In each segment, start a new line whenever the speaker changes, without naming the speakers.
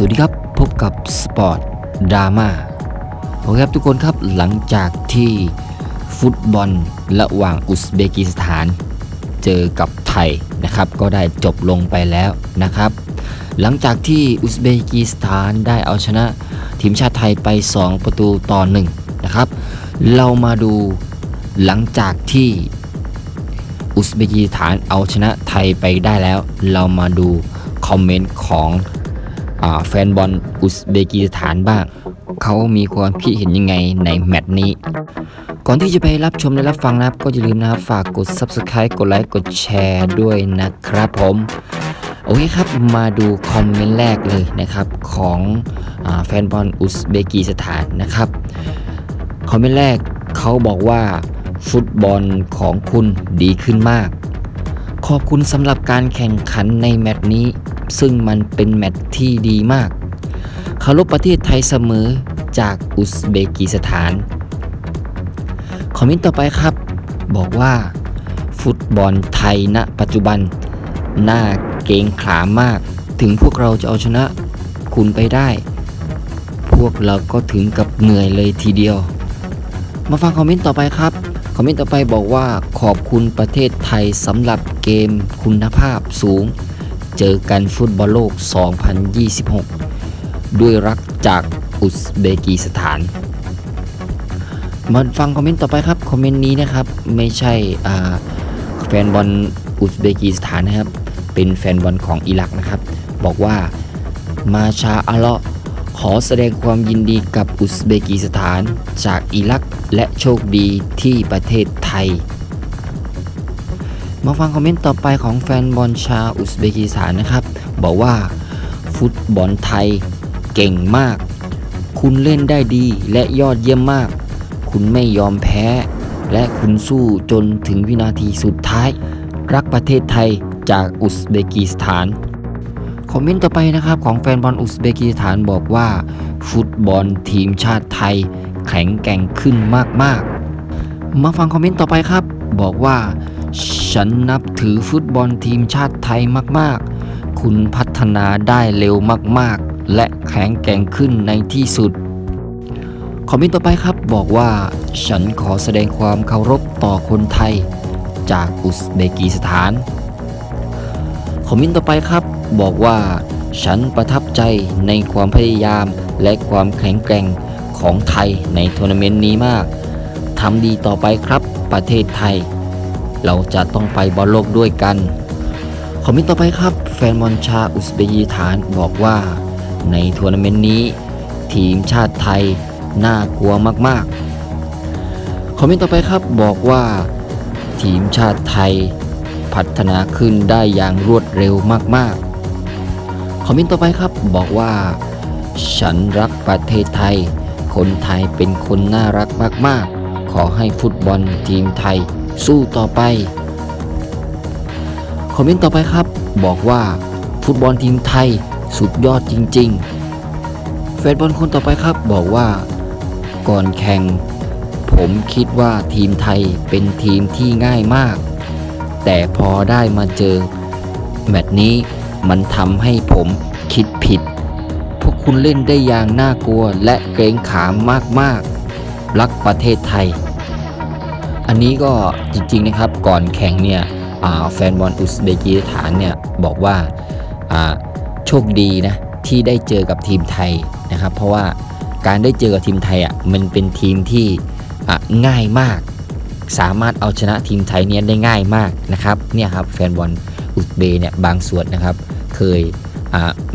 สวัสดีครับ พบกับสปอร์ตดราม่าโอเคครับทุกคนครับหลังจากที่ฟุตบอลระหว่างอุซเบกิสถาน เจอกับไทยนะครับ ก็ได้จบลงไปแล้วนะครับ หลังจากที่อุซเบกิสถานได้เอาชนะทีมชาติไทยไป 2 ประตูต่อ1นะครับ เรามาดูหลังจากที่อุซเบกิสถานเอาชนะไทยไปได้แล้ว เรามาดูคอมเมนต์ของ แฟนบอลอุซเบกิสถานบ้าง เขามีความคิดเห็นยังไงในแมตช์นี้ ก่อนที่จะไปรับชมและรับฟังนะครับ ก็อย่าลืมนะครับฝากกด Subscribe กดไลค์กดแชร์ด้วยนะครับผม โอเคครับมาดูคอมเมนต์แรกเลยนะครับ ของอแฟนบอลอุซเบกิสถานนะครับ คอมเมนต์แรกเขาบอกว่าฟุตบอลของคุณดีขึ้นมาก ขอบคุณสำหรับการแข่งขันในแมตช์นี้ ซึ่งมันเป็นแมตช์ที่ดีมากเคารพประเทศไทยเสมอจากอุซเบกิสถาน คอมเมนต์ต่อไปครับ บอกว่า ฟุตบอลไทยณ ปัจจุบันน่าเกงขามมาก ถึงพวกเราจะเอาชนะคุณไปได้ พวกเราก็ถึงกับเหนื่อยเลยทีเดียว มาฟังคอมเมนต์ต่อไปครับคอมเมนต์ต่อไปบอกว่าขอบคุณประเทศไทยสำหรับเกมคุณภาพสูง เจอกันฟุตบอลโลก 2026 ด้วยรักจากอุซเบกิสถาน มาฟังคอมเมนต์ต่อไปครับ คอมเมนต์นี้นะครับ ไม่ใช่แฟนบอลอุซเบกิสถานนะครับ เป็นแฟนบอลของอิรักนะครับ บอกว่ามาชาอัลเลาะห์ขอแสดงความยินดีกับอุซเบกิสถานจากอิรักและโชคดีที่ประเทศไทย มาฟังคอมเมนต์ต่อไปของแฟนบอลชาวอุซเบกิสถานนะครับ บอกว่าฟุตบอลไทยเก่งมาก คุณเล่นได้ดีและยอดเยี่ยมมาก คุณไม่ยอมแพ้ และคุณสู้จนถึงวินาทีสุดท้าย รักประเทศไทยจากอุซเบกิสถาน คอมเมนต์ต่อไปนะครับของแฟนบอลอุซเบกิสถานบอกว่า ฟุตบอลทีมชาติไทย แข็งแกร่งขึ้นมากๆ มาฟังคอมเมนต์ต่อไปครับ บอกว่า ฉันนับถือฟุตบอลทีมชาติไทยมากๆ คุณพัฒนาได้เร็วมากๆ และแข็งแกร่งขึ้นในที่สุด คอมเมนต์ต่อไปครับบอกว่า ฉันขอแสดงความเคารพต่อคนไทย จากอุซเบกิสถาน คอมเมนต์ต่อไปครับบอกว่า ฉันประทับใจในความพยายามและความแข็งแกร่งของไทยในทัวร์นาเมนต์นี้มากทำดีต่อไปครับประเทศไทย เราจะต้องไปบอลโลกด้วยกัน คอมเมนต์ต่อไปครับ แฟนบอลชาอุซเบกิสถานบอกว่า ในทัวร์นาเมนต์นี้ ทีมชาติไทยน่ากลัวมากๆ คอมเมนต์ต่อไปครับบอกว่า ทีมชาติไทย พัฒนาขึ้นได้อย่างรวดเร็วมากๆ คอมเมนต์ต่อไปครับบอกว่า ฉันรักประเทศไทย คนไทยเป็นคนน่ารักมากๆ ขอให้ฟุตบอลทีมไทย สู้ต่อไป คอมเมนต์ต่อไปครับ บอกว่า ฟุตบอลทีมไทยสุดยอดจริง ๆ แฟนบอลคนต่อไปครับบอกว่า ก่อนแข่ง ผมคิดว่าทีมไทยเป็นทีมที่ง่ายมาก แต่พอได้มาเจอ แมตช์นี้มันทำให้ผมคิดผิด พวกคุณเล่นได้อย่างน่ากลัวและเกรงขามมากๆ รักประเทศไทย อันนี้ก็จริงๆนะครับก่อนแข่งเนี่ยแฟนบอลอุซเบกิสถานเนี่ยบอกว่าโชคดีนะที่ได้เจอกับทีมไทยนะครับ เพราะว่าการได้เจอกับทีมไทยอะมันเป็นทีมที่ง่ายมาก สามารถเอาชนะทีมไทยเนี่ยได้ง่ายมากนะครับเนี่ยครับแฟนบอลอุซเบเนี่ยบางส่วนนะครับ เคย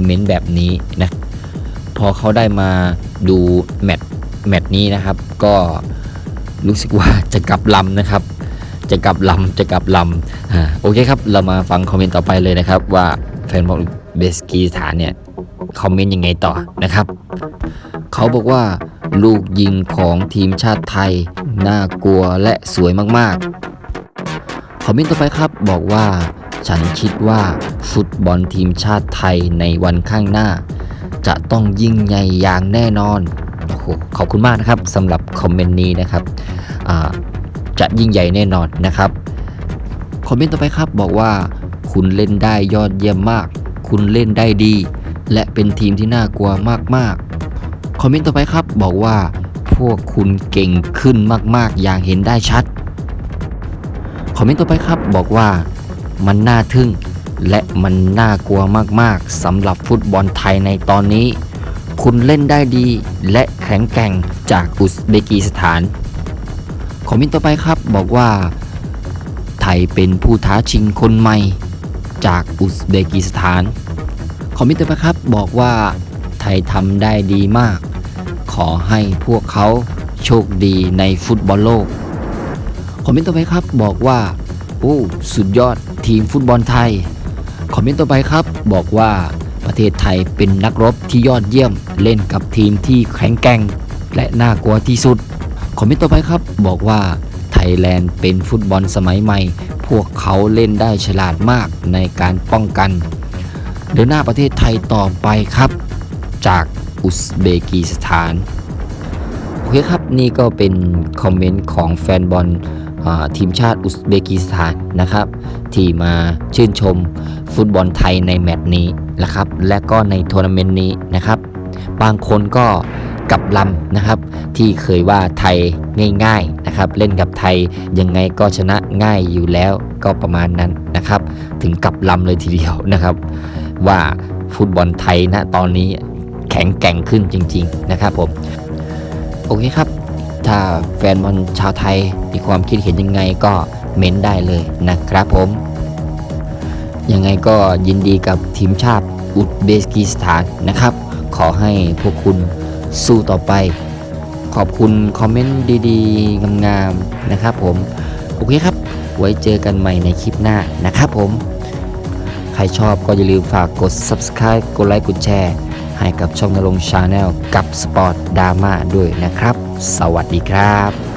เม้นแบบนี้นะพอเขาได้มาดูแมตช์แมตช์นี้นะครับ ก็ รู้สึกว่าจะกลับลำนะครับ จะกลับลำจะกลับลำอ่าโอเคครับ เรามาฟังคอมเมนต์ต่อไปเลยนะครับ ว่าแฟนบอลเบสกีสถานเนี่ยคอมเมนต์ยังไงต่อนะครับ เขาบอกว่าลูกยิงของทีมชาติไทย น่ากลัวและสวยมากๆ คอมเมนต์ต่อไปครับบอกว่า ฉันคิดว่าฟุตบอลทีมชาติไทยในวันข้างหน้า จะต้องยิ่งใหญ่อย่างแน่นอน หขอบคุณมากนะครับสำหรับคอมเมนต์นี้นะครับจะยิ่งใหญ่แน่นอนนะครับคอมเมนต์ต่อไปครับบอกว่าคุณเล่นได้ยอดเยี่ยมมาก คุณเล่นได้ดี และเป็นทีมที่น่ากลัวมากๆคอมเมนต์ต่อไปครับบอกว่าพวกคุณเก่งขึ้นมาก ๆ อย่างเห็นได้ชัด คอมเมนต์ต่อไปครับบอกว่ามันน่าทึ่ง และมันน่ากลัวมาก ๆสำหรับฟุตบอลไทยในตอนนี้ คุณเล่นได้ดี และแข็งแกร่งจากอุซเบกิสถาน คอมเมนต์ต่อไปครับบอกว่า ไทยเป็นผู้ท้าชิงคนใหม่จากอุซเบกิสถาน คอมเมนต์ต่อไปครับบอกว่า ไทยทำได้ดีมาก ขอให้พวกเขาโชคดีในฟุตบอลโลก คอมเมนต์ต่อไปครับบอกว่า โอ้ สุดยอดทีมฟุตบอลไทย คอมเมนต์ต่อไปครับบอกว่า ประเทศไทยเป็นนักรบที่ยอดเยี่ยม เล่นกับทีมที่แข็งแกร่ง และน่ากลัวที่สุด คอมเมนต์ต่อไปครับ บอกว่าไทยแลนด์เป็นฟุตบอลสมัยใหม่ พวกเขาเล่นได้ฉลาดมากในการป้องกัน เดินหน้าประเทศไทยต่อไปครับ จากอุซเบกีสถานโอเคครับนี่ก็เป็นคอมเมนต์ของแฟนบอลทีมชาติอุซเบกิสถานนะครับ ที่มาชื่นชมฟุตบอลไทยในแมตช์นี้ นะครับ และก็ในทัวร์นาเมนต์นี้นะครับ บางคนก็กลับลำนะครับ ที่เคยว่าไทยง่ายๆนะครับ เล่นกับไทยยังไงก็ชนะง่ายอยู่แล้วก็ประมาณนั้นนะครับ ถึงกลับลำเลยทีเดียวนะครับ ว่าฟุตบอลไทยณตอนนี้แข็งแกร่งขึ้นจริง ๆ นะครับผมโอเคครับ ถ้าแฟนบอลชาวไทยมีความคิดเห็นยังไงก็เม้นได้เลยนะครับผม ยังไงก็ยินดีกับทีมชาติอุซเบกิสถานนะครับ ขอให้พวกคุณสู้ต่อไป ขอบคุณคอมเมนต์ดีๆงามๆนะครับผม โอเคครับ ไว้เจอกันใหม่ในคลิปหน้านะครับผม ใครชอบก็อย่าลืมฝากกด subscribe กดไลค์กดแชร์ให้กับช่องนรงชาแนลกับ Sport Drama ด้วยนะครับ สวัสดีครับ